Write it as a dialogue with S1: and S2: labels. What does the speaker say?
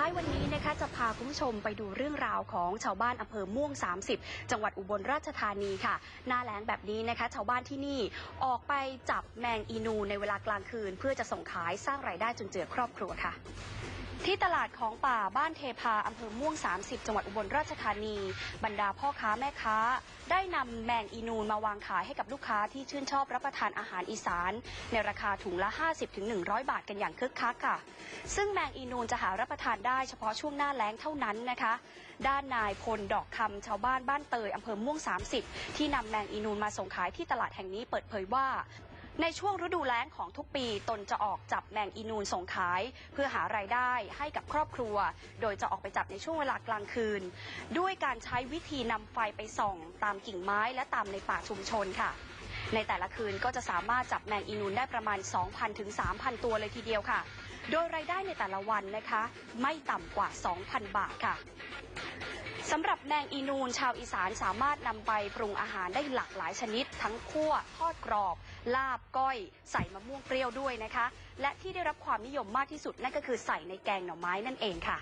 S1: ท้ายวันนี้นะคะจะพาคุณผู้ชมไปดูเรื่องราวของชาวบ้านอำเภอม่วง 30 จังหวัดอุบลราชธานีค่ะ หน้าแล้งแบบนี้นะคะ ชาวบ้านที่นี่ออกไปจับแมงอีนูในเวลากลางคืน เพื่อจะส่งขายสร้างรายได้จนเจือครอบครัวค่ะ ที่ตลาดของป่าบ้านเทพาอำเภอม่วง 30 จังหวัดอุบลราชธานี บรรดาพ่อค้าแม่ค้า ได้นำแมงอีนูนมาวางขายให้กับลูกค้าที่ชื่นชอบรับประทานอาหารอีสาน ในราคาถุงละ 50-100 บาทกันอย่างคึกคักค่ะ ซึ่งแมงอีนูนจะหารับประทานได้เฉพาะช่วงหน้าแล้งเท่านั้นนะคะ ด้านนายพลดอกคำชาวบ้านบ้านเตยอำเภอม่วง 30 ที่นำแมงอีนูนมาส่งขายที่ตลาดแห่งนี้เปิดเผยว่า ในช่วงฤดูแล้งของทุกปีตนจะออกจับแมงอีนูนส่งขาย เพื่อหารายได้ให้กับครอบครัว โดยจะออกไปจับในช่วงเวลากลางคืน ด้วยการใช้วิธีนำไฟไปส่อง ตามกิ่งไม้และตามในป่าชุมชนค่ะในแต่ละคืนก็จะสามารถจับแมงอีนูนได้ประมาณ 2,000 ถึง 3,000 ตัวเลยทีเดียวค่ะ โดยรายได้ในแต่ละวันนะคะ ไม่ต่ำกว่า 2,000 บาทค่ะ สำหรับแมงอีนูนชาวอีสานสามารถนำไปปรุงอาหารได้หลากหลายชนิด ทั้งคั่วทอดกรอบ ลาบก้อย ใส่มะม่วงเปรี้ยวด้วยนะคะ และที่ได้รับความนิยมมากที่สุดนั่นก็คือใส่ในแกงหน่อไม้นั่นเองค่ะ